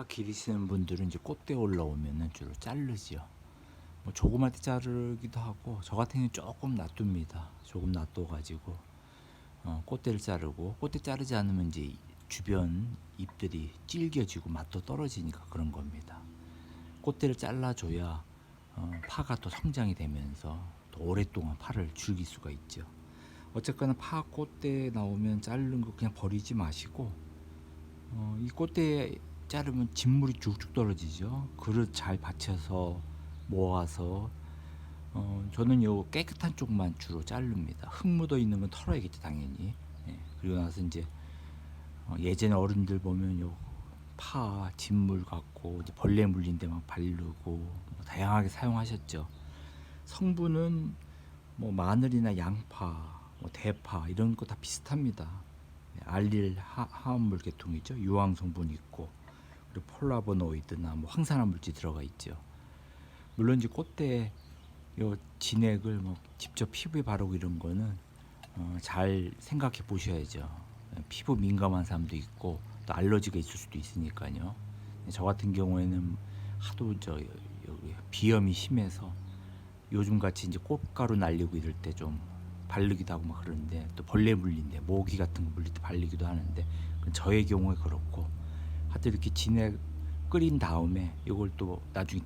파 기르시는 분들은 이제 꽃대 올라오면은 주로 자르지요. 뭐 조그맣게 자르기도 하고 저 같은 경우는 조금 놔둡니다. 조금 놔둬가지고 어, 꽃대를 자르고 꽃대 자르지 않으면 이제 주변 잎들이 질겨지고 맛도 떨어지니까 그런 겁니다. 꽃대를 잘라줘야 어, 파가 또 성장이 되면서 또 오랫동안 파를 즐길 수가 있죠. 어쨌거나 파 꽃대 나오면 자르는 거 그냥 버리지 마시고 어, 이 꽃대 자르면 진물이 쭉쭉 떨어지죠. 그릇 잘 받쳐서 모아서 어, 저는 요 깨끗한 쪽만 주로 자릅니다. 흙 묻어 있는 건 털어야겠죠 당연히. 예, 그리고 나서 이제 어, 예전에 어른들 보면 요 파, 진물 갖고 벌레 물린 데만 바르고 뭐 다양하게 사용하셨죠. 성분은 뭐 마늘이나 양파, 뭐 대파 이런 거 다 비슷합니다. 네, 알릴 하, 화합물 계통이죠. 유황 성분이 있고 그리고 폴라보노이드나 뭐 황산화 물질 들어가 있죠. 물론 이제 꽃대 요 진액을 뭐 직접 피부에 바르고 이런 거는 어, 잘 생각해 보셔야죠. 피부 민감한 사람도 있고 또 알러지가 있을 수도 있으니까요. 저 같은 경우에는 하도 저 여기 비염이 심해서 요즘 같이 이제 꽃가루 날리고 이럴 때 좀 바르기도 하고 막 그러는데 또 벌레 물린데 모기 같은 거 물릴 때 바르기도 하는데 저의 경우에 그렇고 하여튼 이렇게 진액 끓인 다음에 이걸 또 나중에